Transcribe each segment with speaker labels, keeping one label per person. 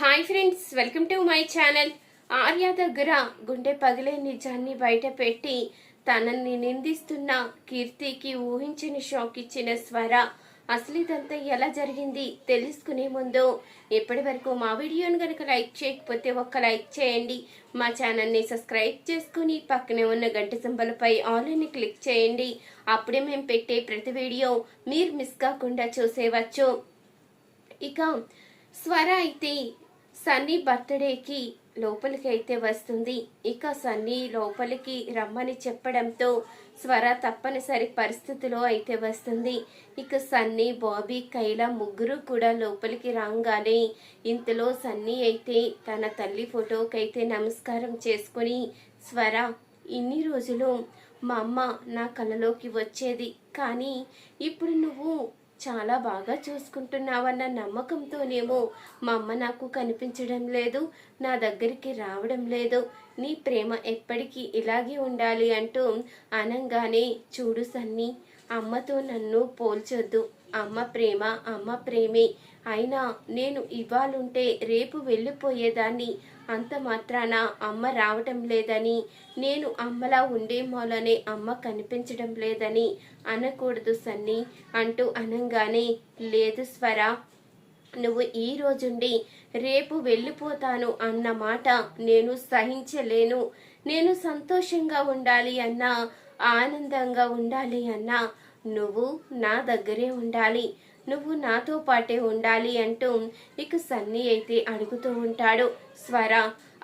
Speaker 1: Hi friends welcome to my channel. Arya దగ్గర గుండె పగిలే నిజాన్ని బయట పెట్టి తనని నిందిస్తున్న కీర్తికి ఊహించని షాక్ ఇచ్చిన స్వర. అసలు ఇదంతా ఎలా జరిగింది తెలుసుకునే ముందు ఇప్పటి వరకు మా వీడియోను కనుక లైక్ చేయకపోతే ఒక్క లైక్ చేయండి. మా ఛానల్ని సబ్స్క్రైబ్ చేసుకుని పక్కనే ఉన్న గంట సింబలపై ఆన్లైన్ క్లిక్ చేయండి. అప్పుడే మేము పెట్టే ప్రతి వీడియో మీరు మిస్ కాకుండా చూసేవచ్చు. ఇక స్వర అయితే సన్నీ బర్త్డేకి లోపలికి అయితే వస్తుంది. ఇక సన్నీ లోపలికి రమ్మని చెప్పడంతో స్వర తప్పనిసరి పరిస్థితిలో అయితే వస్తుంది. ఇక సన్నీ బాబీ కైలా ముగ్గురు కూడా లోపలికి రాగానే ఇంతలో సన్నీ అయితే తన తల్లి ఫోటోకైతే నమస్కారం చేసుకుని స్వర ఇన్ని రోజులు మా అమ్మ నా కళలోకి వచ్చేది. కానీ ఇప్పుడు నువ్వు చాలా బాగా చూసుకుంటున్నావన్న నమ్మకంతోనేమో మా అమ్మ నాకు కనిపించడం లేదు నా దగ్గరికి రావడం లేదు. నీ ప్రేమ ఎప్పటికీ ఇలాగే ఉండాలి అంటూ అనంగానే చూడు సన్ని అమ్మతో నన్ను పోల్చొద్దు. అమ్మ ప్రేమ అమ్మ ప్రేమే. అయినా నేను ఇవ్వాలుంటే రేపు వెళ్ళిపోయేదాన్ని. అంత మాత్రాన అమ్మ రావటం లేదని నేను అమ్మలా ఉండే మూలనే అమ్మ కనిపించడం లేదని అనకూడదు సన్ని అంటూ అనంగానే లేదు స్వర నువ్వు ఈ రోజుండి రేపు వెళ్ళిపోతాను అన్న మాట నేను సహించలేను. నేను సంతోషంగా ఉండాలి అన్నా ఆనందంగా ఉండాలి అన్నా నువ్వు నా దగ్గరే ఉండాలి నువ్వు నాతో పాటే ఉండాలి అంటూ ఇక సన్నీ అయితే అడుగుతూ ఉంటాడు. స్వర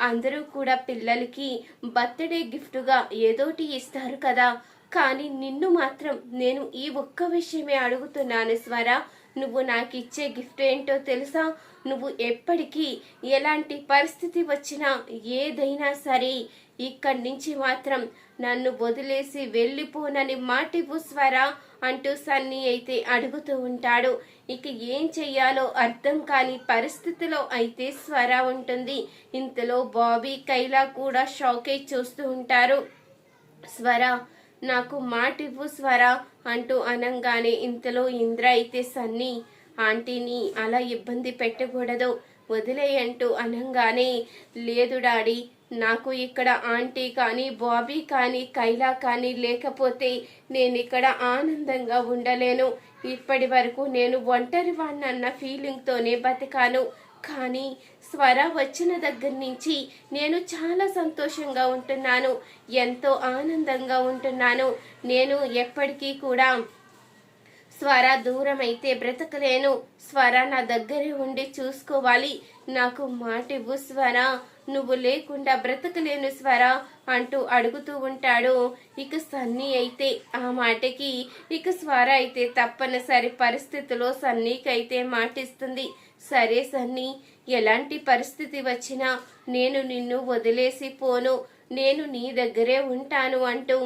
Speaker 1: అందరూ కూడా పిల్లలకి బర్త్డే గిఫ్ట్గా ఏదోటి ఇస్తారు కదా కానీ నిన్ను మాత్రం నేను ఈ ఒక్క విషయమే అడుగుతున్నాను స్వర. నువ్వు నాకు ఇచ్చే గిఫ్ట్ ఏంటో తెలుసా? నువ్వు ఎప్పటికీ ఎలాంటి పరిస్థితి వచ్చినా ఏదైనా సరే ఇక్కడి నుంచి మాత్రం నన్ను వదిలేసి వెళ్ళిపోనని మాటివ్వు స్వర అంటూ సన్నీ అయితే అడుగుతూ ఉంటాడు. ఇక ఏం చెయ్యాలో అర్థం కాని పరిస్థితిలో అయితే స్వర ఉంటుంది. ఇంతలో బాబీ కైలా కూడా షాక్ అయి చూస్తూ ఉంటారు. స్వర నాకు మాటివ్వు స్వర అంటూ అనంగానే ఇంతలో ఇంద్ర అయితే సన్నీ ఆంటీని అలా ఇబ్బంది పెట్టకూడదు వదిలేయంటూ అనంగానే లేదు డాడీ నాకు ఇక్కడ ఆంటీ కానీ బాబీ కానీ కైలా కానీ లేకపోతే నేను ఇక్కడ ఆనందంగా ఉండలేను. ఇప్పటి వరకు నేను ఒంటరి వాణ్ణన్న ఫీలింగ్తోనే బతికాను. కానీ స్వర వచ్చిన దగ్గర నుంచి నేను చాలా సంతోషంగా ఉంటున్నాను. ఎంతో ఆనందంగా ఉంటున్నాను. నేను ఎప్పటికీ కూడా స్వర దూరం అయితే బ్రతకలేను. స్వర నా దగ్గరే ఉండి చూసుకోవాలి. నాకు మాటివ్వు స్వర. నువ్వు లేకుండా బ్రతకలేను స్వర అంటూ అడుగుతూ ఉంటాడు. ఇక సన్నీ అయితే ఆ మాటకి ఇక స్వర అయితే తప్పనిసరి పరిస్థితిలో సన్నీకైతే మాటిస్తుంది. సరే సన్నీ ఎలాంటి పరిస్థితి వచ్చినా నేను నిన్ను వదిలేసి పోను. నేను నీ దగ్గరే ఉంటాను అంటూ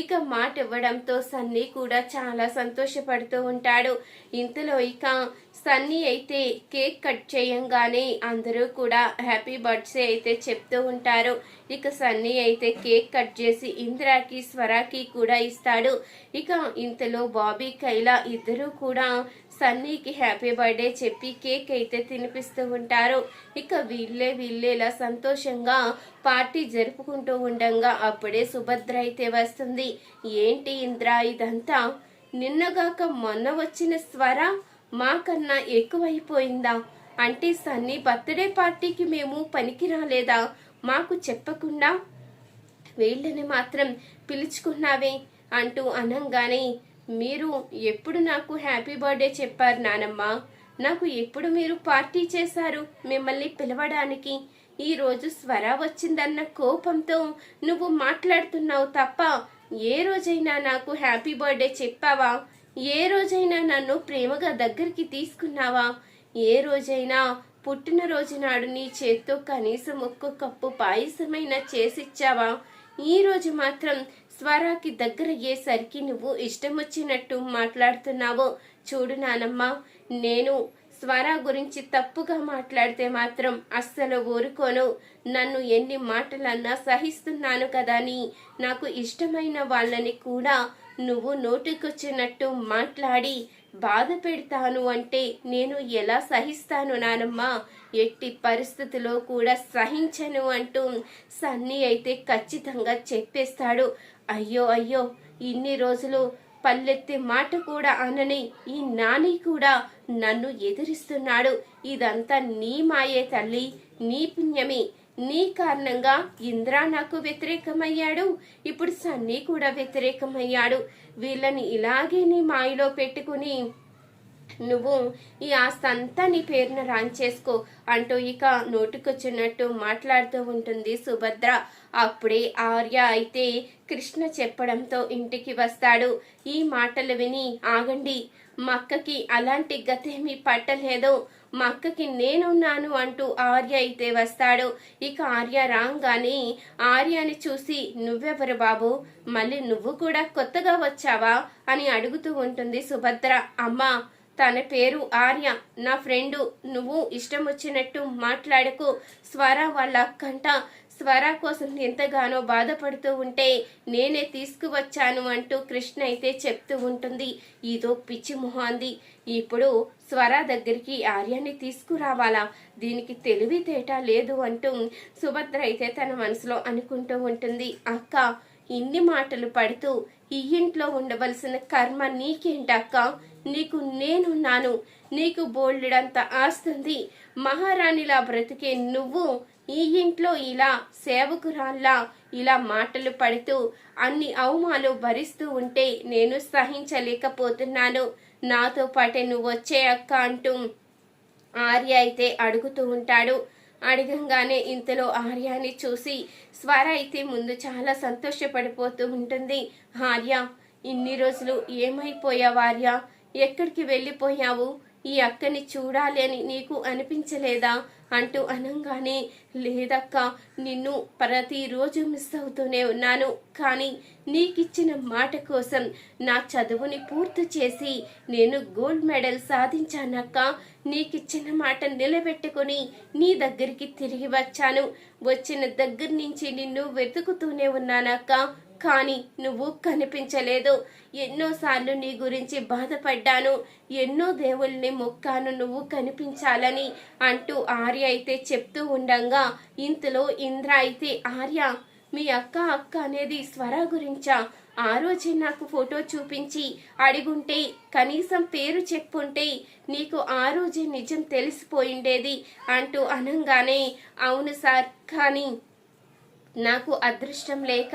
Speaker 1: ఇక మాట ఇవ్వడంతో సన్నీ కూడా చాలా సంతోషపడుతూ ఉంటాడు. ఇంతలో ఇక సన్నీ అయితే కేక్ కట్ చేయంగానే అందరూ కూడా హ్యాపీ బర్త్డే అయితే చెప్తూ ఉంటారు. ఇక సన్నీ అయితే కేక్ కట్ చేసి ఇందిరాకి స్వరాకి కూడా ఇస్తాడు. ఇక ఇంతలో బాబీ కైలా ఇద్దరూ కూడా సన్నీకి హ్యాపీ బర్త్డే చెప్పి కేక్ అయితే తినిపిస్తూ ఉంటారు. ఇక వీళ్ళే వీళ్ళేలా సంతోషంగా పార్టీ జరుపుకుంటూ ఉండగా అప్పుడే సుభద్ర అయితే వస్తుంది. ఏంటి ఇంద్ర ఇదంతా? నిన్నగాక మొన్న వచ్చిన స్వర మాకన్నా ఎక్కువైపోయిందా? అంటే సన్నీ బర్త్డే పార్టీకి మేము పనికి రాలేదా? మాకు చెప్పకుండా వీళ్ళని మాత్రం పిలుచుకున్నావే అంటూ అనంగానే మీరు ఎప్పుడు నాకు హ్యాపీ బర్త్డే చెప్పారు నానమ్మ. నాకు ఎప్పుడు మీరు పార్టీ చేశారు మిమ్మల్ని పిలవడానికి. ఈ రోజు స్వర వచ్చిందన్న కోపంతో నువ్వు మాట్లాడుతున్నావు తప్ప ఏ రోజైనా నాకు హ్యాపీ బర్త్డే చెప్పావా? ఏ రోజైనా నన్ను ప్రేమగా దగ్గరికి తీసుకున్నావా? ఏ రోజైనా పుట్టినరోజు నాడు నీ చేత్తో కనీసం ఒక్క కప్పు పాయసమైనా చేసిచ్చావా? ఈ రోజు మాత్రం స్వరాకి దగ్గర అయ్యేసరికి నువ్వు ఇష్టం వచ్చినట్టు మాట్లాడుతున్నావు చూడు నానమ్మ. నేను స్వర గురించి తప్పుగా మాట్లాడితే మాత్రం అస్సలు ఊరుకోను. నన్ను ఎన్ని మాటలన్నా సహిస్తున్నాను కదా అని నాకు ఇష్టమైన వాళ్ళని కూడా నువ్వు నోటికొచ్చినట్టు మాట్లాడి బాధ పెడతాను అంటే నేను ఎలా సహిస్తాను నానమ్మ? ఎట్టి పరిస్థితిలో కూడా సహించను అంటూ సన్నీ అయితే ఖచ్చితంగా చెప్పేస్తాడు. అయ్యో అయ్యో ఇన్ని రోజులు పల్లెత్తి మాట కూడా అనని ఈ నాని కూడా నన్ను ఎదిరిస్తున్నాడు. ఇదంతా నీ మాయే తల్లి నీ పుణ్యమే. నీ కారణంగా ఇంద్ర నాకు వ్యతిరేకమయ్యాడు. ఇప్పుడు సన్నీ కూడా వ్యతిరేకమయ్యాడు. వీళ్ళని ఇలాగే నీ మాయలో పెట్టుకుని నువ్వు ఈ ఆస్తి అంతా నీ పేరున రాంచేసుకో అంటూ ఇక నోటికొచ్చినట్టు మాట్లాడుతూ ఉంటుంది సుభద్ర. అప్పుడే ఆర్య అయితే కృష్ణ చెప్పడంతో ఇంటికి వస్తాడు. ఈ మాటలు విని ఆగండి. మక్కకి అలాంటి గతేమీ పట్టలేదు. మా అక్కకి నేనున్నాను అంటూ ఆర్య అయితే వస్తాడు. ఇక ఆర్య రాగానే ఆర్యని చూసి నువ్వెవరు బాబు? మళ్ళీ నువ్వు కూడా కొత్తగా వచ్చావా? అని అడుగుతూ ఉంటుంది సుభద్ర. అమ్మా తన పేరు ఆర్య. నా ఫ్రెండు నువ్వు ఇష్టం వచ్చినట్టు మాట్లాడకు. స్వర వాళ్ళ కంట. స్వర కోసం ఎంతగానో బాధపడుతూ ఉంటే నేనే తీసుకువచ్చాను అంటూ కృష్ణ అయితే చెప్తూ ఉంటుంది. ఇదో పిచ్చి మొహాంది. ఇప్పుడు స్వర దగ్గరికి ఆర్యాన్ని తీసుకురావాలా? దీనికి తెలివితేట లేదు అంటూ సుభద్ర అయితే తన మనసులో అనుకుంటూ ఉంటుంది. అక్క ఇన్ని మాటలు పడుతూ ఈ ఇంట్లో ఉండవలసిన కర్మ నీకేంటక్క? నీకు నేనున్నాను నీకు బోల్డెడంత ఆస్తుంది. మహారాణిలా బ్రతికే నువ్వు ఈ ఇంట్లో ఇలా సేవకురాల్లా ఇలా మాటలు పడుతూ అన్ని అవమాలు భరిస్తూ ఉంటే నేను సహించలేకపోతున్నాను. నాతో పాటే నువ్వు వచ్చే అక్క అంటూ ఆర్య అయితే అడుగుతూ ఉంటాడు. అడగంగానే ఇంతలో ఆర్యాని చూసి స్వర అయితే ముందు చాలా సంతోషపడిపోతూ ఉంటుంది. ఆర్య ఇన్ని రోజులు ఏమైపోయావు ఆర్య? ఎక్కడికి వెళ్ళిపోయావు? ఈ అక్కని చూడాలి అని నీకు అనిపించలేదా? అంటూ అనంగానే లేదక్క నిన్ను ప్రతిరోజు మిస్ అవుతూనే ఉన్నాను. కానీ నీకిచ్చిన మాట కోసం నా చదువుని పూర్తి చేసి నేను గోల్డ్ మెడల్ సాధించానక్క. నీకిచ్చిన మాట నిలబెట్టుకుని నీ దగ్గరికి తిరిగి వచ్చాను. వచ్చిన దగ్గర నుంచి నిన్ను వెతుకుతూనే ఉన్నానక్క. కానీ నువ్వు కనిపించలేదు. ఎన్నోసార్లు నీ గురించి బాధపడ్డాను. ఎన్నో దేవుల్ని మొక్కాను నువ్వు కనిపించాలని అంటూ ఆర్య అయితే చెప్తూ ఉండంగా ఇంతలో ఇంద్ర అయితే ఆర్య మీ అక్క అక్క అనేది స్వర గురించా? ఆ రోజే నాకు ఫోటో చూపించి అడిగుంటే కనీసం పేరు చెప్పుంటే నీకు ఆ రోజే నిజం తెలిసిపోయిండేది అంటూ అనంగానే అవును సార్ కానీ నాకు అదృష్టం లేక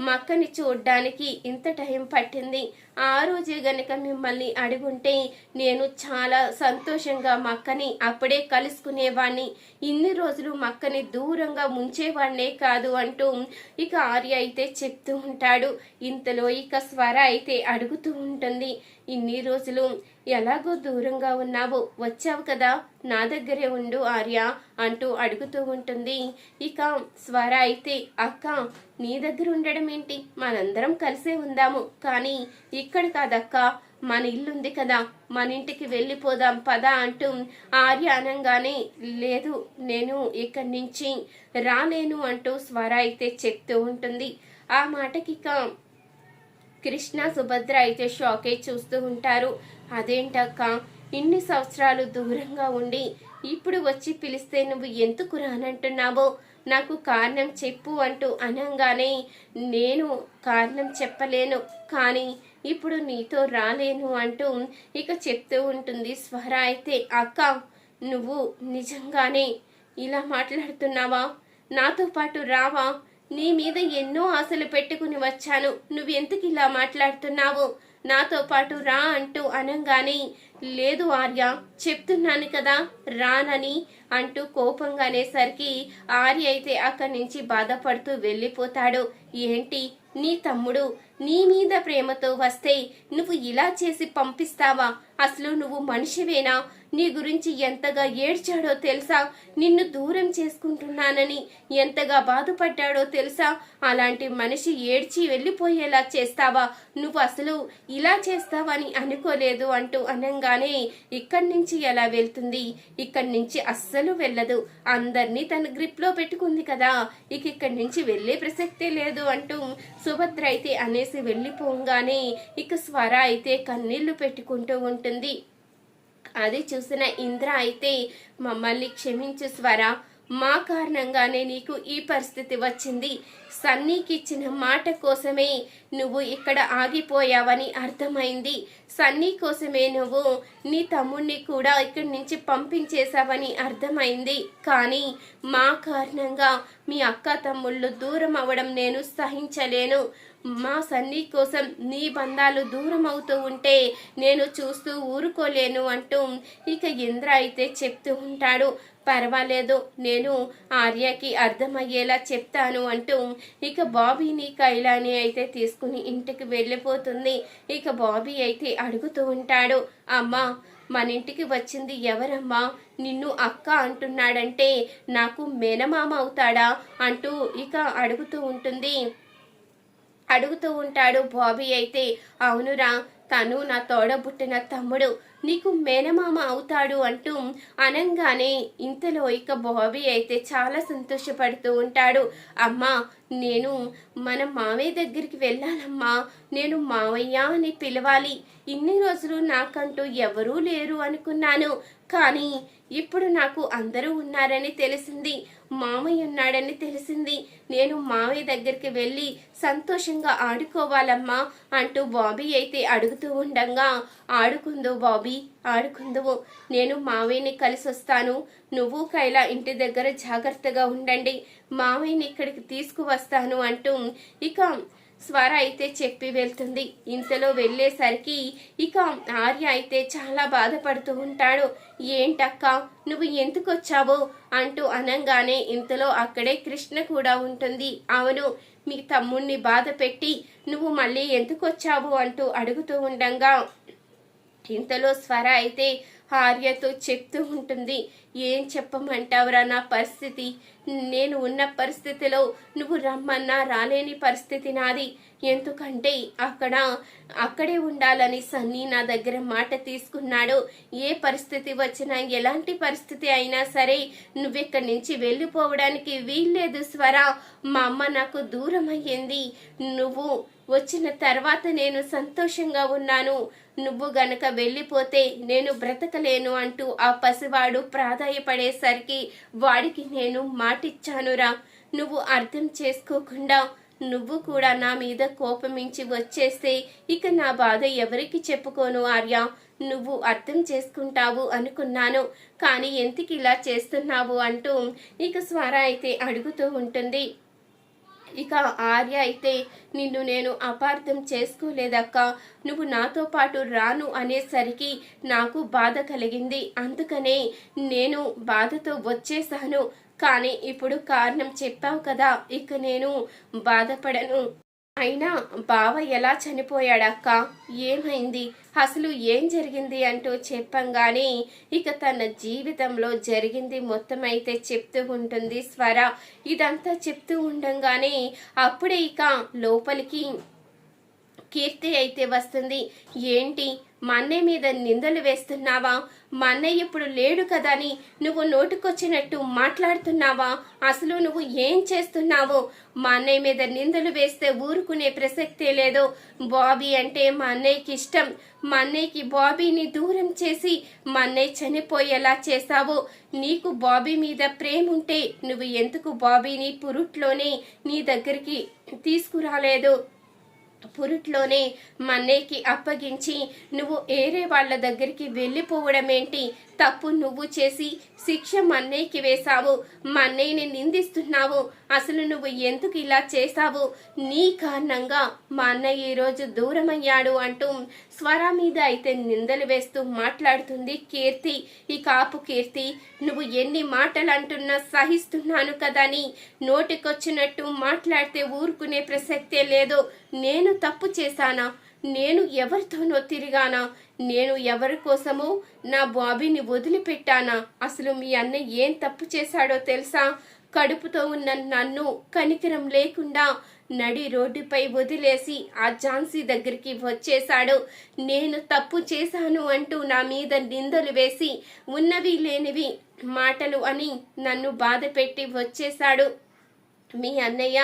Speaker 1: మక్కని చూడ్డానికి ఇంత టైం పట్టింది. ఆ రోజే గనక మిమ్మల్ని అడుగుంటే నేను చాలా సంతోషంగా మక్కని అప్పుడే కలుసుకునేవాణ్ణి. ఇన్ని రోజులు మక్కని దూరంగా ముంచేవాడినే కాదు అంటూ ఇక ఆర్య అయితే చెప్తూ ఉంటాడు. ఇంతలో ఇక స్వర అయితే అడుగుతూ ఉంటుంది. ఇన్ని రోజులు ఎలాగో దూరంగా ఉన్నావు? వచ్చావు కదా? నా దగ్గరే ఉండు ఆర్య అంటూ అడుగుతూ ఉంటుంది. ఇక స్వర అయితే అక్క నీ దగ్గర ఉండడం ఏంటి? మనందరం కలిసే ఉందాము. కానీ ఇక్కడ కాదక్క మన ఇల్లుంది కదా. మన ఇంటికి వెళ్ళిపోదాం పదా అంటూ ఆర్య అనగానే లేదు నేను ఇక్కడి నుంచి రాలేను అంటూ స్వర అయితే చెప్తూ ఉంటుంది. ఆ మాటకి కృష్ణ సుభద్ర అయితే షాకే చూస్తూ ఉంటారు. అదేంటక్క? ఇన్ని సంవత్సరాలు దూరంగా ఉండి ఇప్పుడు వచ్చి పిలిస్తే నువ్వు ఎందుకు రానంటున్నావో? నాకు కారణం చెప్పు అంటూ అనంగానే నేను కారణం చెప్పలేను కానీ ఇప్పుడు నీతో రాలేను అంటూ ఇక చెప్తూ ఉంటుంది స్వర అయితే అక్క నువ్వు నిజంగానే ఇలా మాట్లాడుతున్నావా? నాతో పాటు రావా? నీ మీద ఎన్నో ఆశలు పెట్టుకుని వచ్చాను. నువ్వెందుకు ఇలా మాట్లాడుతున్నావు? నాతో పాటు రా అంటూ అనంగానే లేదు ఆర్య చెప్తున్నాను కదా రానని అంటూ కోపంగానేసరికి ఆర్య అయితే అక్కడి నుంచి బాధపడుతూ వెళ్ళిపోతాడు. ఏంటి? నీ తమ్ముడు నీ మీద ప్రేమతో వస్తే నువ్వు ఇలా చేసి పంపిస్తావా? అసలు నువ్వు మనిషివేనా? నీ గురించి ఎంతగా ఏడ్చాడో తెలుసా? నిన్ను దూరం చేసుకుంటున్నానని ఎంతగా బాధపడ్డాడో తెలుసా? అలాంటి మనిషి ఏడ్చి వెళ్ళిపోయేలా చేస్తావా? నువ్వు అసలు ఇలా చేస్తావని అనుకోలేదు అంటూ అనగానే ఇక్కడి నుంచి ఎలా వెళ్తుంది? ఇక్కడి నుంచి అస్సలు వెళ్ళదు. అందరినీ తన గ్రిప్లో పెట్టుకుంది కదా. ఇక ఇక్కడి నుంచి వెళ్ళే ప్రసక్తే లేదు అంటూ సుభద్ర అయితే అనే అనేసి వెళ్ళిపోగానే ఇక స్వర అయితే కన్నీళ్ళు పెట్టుకుంటూ ఉంటుంది. అది చూసిన ఇంద్ర అయితే మమ్మల్ని క్షమించు స్వర. మా కారణంగానే నీకు ఈ పరిస్థితి వచ్చింది. సన్నీకి ఇచ్చిన మాట కోసమే నువ్వు ఇక్కడ ఆగిపోయావని అర్థమైంది. సన్నీ కోసమే నువ్వు నీ తమ్ముణ్ణి కూడా ఇక్కడి నుంచి పంపించేశావని అర్థమైంది. కానీ మా కారణంగా మీ అక్క తమ్ముళ్ళు దూరం అవ్వడం నేను సహించలేను. మా సన్నీ కోసం నీ బంధాలు దూరం అవుతూ ఉంటే నేను చూస్తూ ఊరుకోలేను అంటూ ఇక ఇంద్ర అయితే చెప్తూ ఉంటాడు. పర్వాలేదు నేను ఆర్యకి అర్థమయ్యేలా చెప్తాను అంటూ ఇక బాబీని కైలాని అయితే తీసుకుని ఇంటికి వెళ్ళిపోతుంది. ఇక బాబీ అయితే అడుగుతూ ఉంటాడు అమ్మా మన ఇంటికి వచ్చింది ఎవరమ్మా? నిన్ను అక్క అంటున్నాడంటే నాకు మేనమామ అవుతాడా? అంటూ ఇక అడుగుతూ ఉంటుంది. అడుగుతూ ఉంటాడు బాబీ అయితే అవునురా తను నా తోడబుట్టిన తమ్ముడు నీకు మేనమామ అవుతాడు అంటూ అనంగానే ఇంతలో ఇక బాబీ అయితే చాలా సంతోషపడుతూ ఉంటాడు. అమ్మా నేను మన మావయ్య దగ్గరికి వెళ్ళాలమ్మా నేను మావయ్య అని పిలవాలి. ఇన్ని రోజులు నాకంటూ ఎవరూ లేరు అనుకున్నాను. కానీ ఇప్పుడు నాకు అందరూ ఉన్నారని తెలిసింది మామయ్య ఉన్నాడని తెలిసింది. నేను మామయ్య దగ్గరికి వెళ్ళి సంతోషంగా ఆడుకోవాలమ్మా అంటూ బాబీ అయితే అడుగుతూ ఉండంగా ఆడుకుందు బాబీ ఆడుకుందువు. నేను మావయ్యని కలిసి వస్తాను. నువ్వు కైలా ఇంటి దగ్గర జాగ్రత్తగా ఉండండి. మావయ్యని ఇక్కడికి తీసుకువస్తాను అంటూ ఇక స్వర అయితే చెప్పి వెళ్తుంది. ఇంతలో వెళ్ళేసరికి ఇక ఆర్య అయితే చాలా బాధపడుతూ ఉంటాడు. ఏంటక్క నువ్వు ఎందుకు వచ్చావు అంటూ అనంగానే ఇంతలో అక్కడే కృష్ణ కూడా ఉంటుంది. అవును మీ తమ్ముణ్ణి బాధ పెట్టి నువ్వు మళ్ళీ ఎందుకు వచ్చావు అంటూ అడుగుతూ ఉండంగా ఇంతలో స్వర అయితే ఆర్యతో చెప్తూ ఉంటుంది. ఏం చెప్పమంటావురా నా పరిస్థితి? నేను ఉన్న పరిస్థితిలో నువ్వు రమ్మన్నా రాలేని పరిస్థితి నాది. ఎందుకంటే అక్కడ అక్కడే ఉండాలని సన్నీ నా దగ్గర మాట తీసుకున్నాడు. ఏ పరిస్థితి వచ్చినా ఎలాంటి పరిస్థితి అయినా సరే నువ్వెక్కడి నుంచి వెళ్ళిపోవడానికి వీల్లేదు స్వర. మా అమ్మ నాకు దూరం అయ్యింది నువ్వు వచ్చిన తర్వాత నేను సంతోషంగా ఉన్నాను. నువ్వు గనక వెళ్ళిపోతే నేను బ్రతకలేను అంటూ ఆ పసివాడు ప్రాధాయపడేసరికి వాడికి నేను మాటిచ్చానురా. నువ్వు అర్థం చేసుకోకుండా నువ్వు కూడా నా మీద కోపమించి వచ్చేస్తే ఇక నా బాధ ఎవరికి చెప్పుకోను ఆర్య. నువ్వు అర్థం చేసుకుంటావు అనుకున్నాను. కానీ ఎందుకు ఇలా చేస్తున్నావు అంటూ ఇక స్వర అయితే అడుగుతూ ఉంటుంది. ఇక ఆర్య అయితే నిన్ను నేను అపార్థం చేసుకోలేదక్క. నువ్వు నాతో పాటు రాను అనేసరికి నాకు బాధ కలిగింది. అందుకనే నేను బాధతో వచ్చేసాను కానీ ఇప్పుడు కారణం చెప్పావు కదా ఇక నేను బాధపడను. అయినా బావ ఎలా చనిపోయాడక్క? ఏమైంది? అసలు ఏం జరిగింది అంటూ చెప్పంగానే ఇక తన జీవితంలో జరిగింది మొత్తం అయితే చెప్తూ ఉంటుంది స్వర. ఇదంతా చెప్తూ ఉండంగానే అప్పుడే ఇక లోపలికి కీర్తి అయితే వస్తుంది. ఏంటి? మా అన్నయ్య మీద నిందలు వేస్తున్నావా? మా అన్నయ్య ఇప్పుడు లేడు కదా అని నువ్వు నోటుకొచ్చినట్టు మాట్లాడుతున్నావా? అసలు నువ్వు ఏం చేస్తున్నావు? మా అన్నయ్య మీద నిందలు వేస్తే ఊరుకునే ప్రసక్తే లేదు. బాబీ అంటే మా అన్నయ్యకి ఇష్టం. మా అన్నయ్యకి బాబీని దూరం చేసి మా అన్నయ్య చనిపోయేలా చేశావు. నీకు బాబీ మీద ప్రేమ ఉంటే నువ్వు ఎందుకు బాబీని పురుట్లోనే నీ దగ్గరికి తీసుకురాలేదు? పురుట్లోనే మన్నయ్యకి అప్పగించి నువ్వు ఏరే వాళ్ళ దగ్గరికి వెళ్ళిపోవడం ఏంటి తప్పు నువ్వు చేసి శిక్ష మన్నయ్యకి వేశావు. మన్నయ్యని నిందిస్తున్నావు. అసలు నువ్వు ఎందుకు ఇలా చేశావు? నీ కారణంగా మా అన్నయ్య ఈరోజు దూరమయ్యాడు అంటూ స్వర మీద అయితే నిందలు వేస్తూ మాట్లాడుతుంది కీర్తి. ఈ కాపు కీర్తి నువ్వు ఎన్ని మాటలు అంటున్నా సహిస్తున్నాను కదని నోటికొచ్చినట్టు మాట్లాడితే ఊరుకునే ప్రసక్తే లేదు. నేను తప్పు చేశానా? నేను ఎవరితోనో తిరిగానా? నేను ఎవరి కోసమో నా బాబీని వదిలిపెట్టానా? అసలు మీ అన్న ఏం తప్పు చేశాడో తెలుసా? కడుపుతో ఉన్న నన్ను కనికరం లేకుండా నడి రోడ్డుపై వదిలేసి ఆ ఝాన్సీ దగ్గరికి వచ్చేశాడు. నేను తప్పు చేశాను అంటూ నా మీద నిందలు వేసి ఉన్నవి లేనివి మాటలు అని నన్ను బాధ పెట్టి వచ్చేశాడు. మీ అన్నయ్య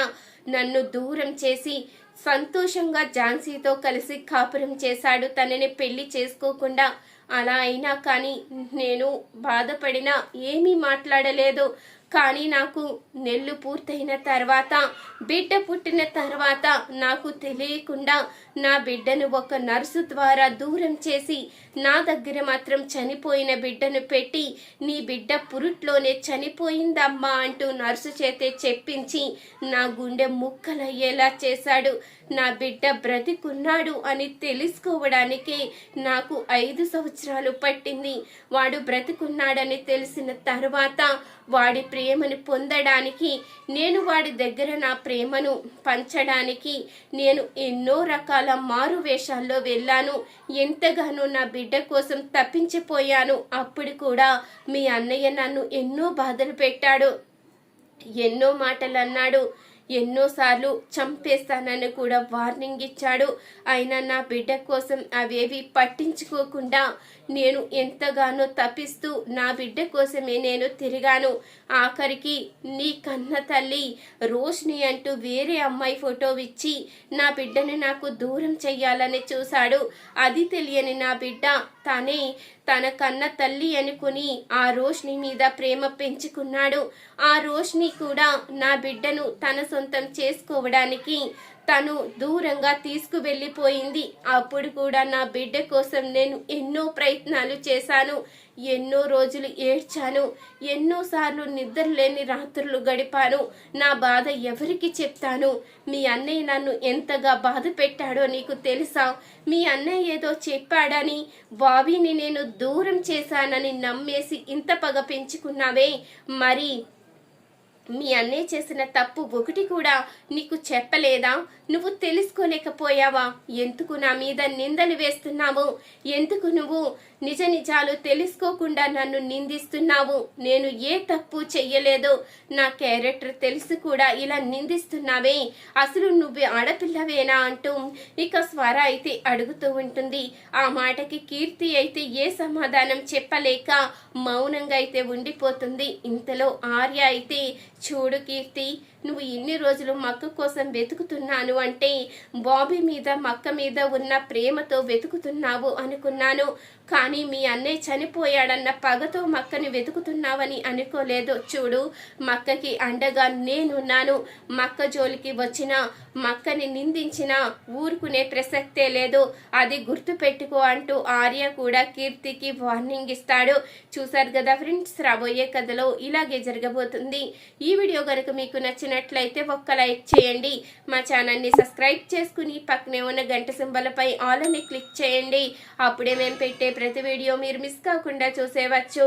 Speaker 1: నన్ను దూరం చేసి సంతోషంగా ఝాన్సీతో కలిసి కాపురం చేశాడు. తనని పెళ్ళి చేసుకోకుండా అలా అయినా కానీ నేను బాధపడినా ఏమీ మాట్లాడలేదు. కానీ నాకు నెల్లు పూర్తయిన తర్వాత బిడ్డ పుట్టిన తర్వాత నాకు తెలియకుండా నా బిడ్డను ఒక నర్సు ద్వారా దూరం చేసి నా దగ్గర మాత్రం చనిపోయిన బిడ్డను పెట్టి నీ బిడ్డ పురుట్లోనే చనిపోయిందమ్మా అంటూ నర్సు చేతే చెప్పించి నా గుండె ముక్కలయ్యేలా చేశాడు. నా బిడ్డ బ్రతికున్నాడు అని తెలుసుకోవడానికి నాకు ఐదు సంవత్సరాలు పట్టింది. వాడు బ్రతికున్నాడని తెలిసిన తర్వాత వాడి ప్రేమను పొందడానికి నేను వాడి దగ్గర నా ప్రేమను పంచడానికి నేను ఎన్నో రకాల మారు వేషాల్లో వెళ్ళాను. ఎంతగానో నా బిడ్డ కోసం తప్పించిపోయాను. అప్పుడు కూడా మీ అన్నయ్య నన్ను ఎన్నో బాధలు పెట్టాడు. ఎన్నో మాటలు అన్నాడు. ఎన్నోసార్లు చంపేస్తానని కూడా వార్నింగ్ ఇచ్చాడు. అయినా నా బిడ్డ కోసం అవేవి పట్టించుకోకుండా నేను ఎంతగానో తప్పిస్తూ నా బిడ్డ కోసమే నేను తిరిగాను. ఆఖరికి నీ కన్న తల్లి రోష్ని అంటూ వేరే అమ్మాయి ఫోటో ఇచ్చి నా బిడ్డని నాకు దూరం చెయ్యాలని చూశాడు. అది తెలియని నా బిడ్డ తనే తన కన్న తల్లి అనుకుని ఆ రోష్ని మీద ప్రేమ పెంచుకున్నాడు. ఆ రోష్ని కూడా నా బిడ్డను తన సొంతం చేసుకోవడానికి తను దూరంగా తీసుకువెళ్ళిపోయింది. అప్పుడు కూడా నా బిడ్డ కోసం నేను ఎన్నో ప్రయత్నం ప్రయత్నాలు చేశాను. ఎన్నో రోజులు ఏడ్చాను. ఎన్నోసార్లు నిద్ర లేని రాత్రులు గడిపాను. నా బాధ ఎవరికి చెప్తాను? మీ అన్నయ్య నన్ను ఎంతగా బాధ పెట్టాడో నీకు తెలుసా? మీ అన్నయ్య ఏదో చెప్పాడని బాబీని నేను దూరం చేశానని నమ్మేసి ఇంత పగ పెంచుకున్నావే. మరి మీ అన్నయ్య చేసిన తప్పు ఒకటి కూడా నీకు చెప్పలేదా? నువ్వు తెలుసుకోలేకపోయావా? ఎందుకు నా మీద నిందలు వేస్తున్నావు? ఎందుకు నువ్వు నిజ నిజాలు తెలుసుకోకుండా నన్ను నిందిస్తున్నావు? నేను ఏ తప్పు చెయ్యలేదు. నా క్యారెక్టర్ తెలిసి కూడా ఇలా నిందిస్తున్నావే. అసలు నువ్వు ఆడపిల్లవేనా అంటూ ఇక స్వర అయితే అడుగుతూ ఉంటుంది. ఆ మాటకి కీర్తి అయితే ఏ సమాధానం చెప్పలేక మౌనంగా అయితే ఉండిపోతుంది. ఇంతలో ఆర్య అయితే చూడు కీర్తి నువ్వు ఇన్ని రోజులు మక్క కోసం వెతుకుతున్నాను అంటే బాబీ మీద మక్క మీద ఉన్న ప్రేమతో వెతుకుతున్నావు అనుకున్నాను. కానీ మీ అన్నయ్య చనిపోయాడన్న పగతో మక్కని వెతుకుతున్నావని అనుకోలేదు. చూడు మక్కకి అండగా నేనున్నాను. మక్క జోలికి వచ్చిన మక్కని నిందించిన ఊరుకునే ప్రసక్తే లేదు. అది గుర్తుపెట్టుకో అంటూ ఆర్య కూడా కీర్తికి వార్నింగ్ ఇస్తాడు. చూశారు కదా ఫ్రెండ్స్ రాబోయే కథలో ఇలాగే జరగబోతుంది. ఈ వీడియో కనుక మీకు నచ్చినట్లయితే ఒక్క లైక్ చేయండి. మా ఛానల్ని సబ్స్క్రైబ్ చేసుకుని పక్కనే ఉన్న గంట సింబలపై ఆల్ అని క్లిక్ చేయండి. అప్పుడే మేము పెట్టే ప్రతి వీడియో మీరు మిస్ కాకుండా చూసేవచ్చు.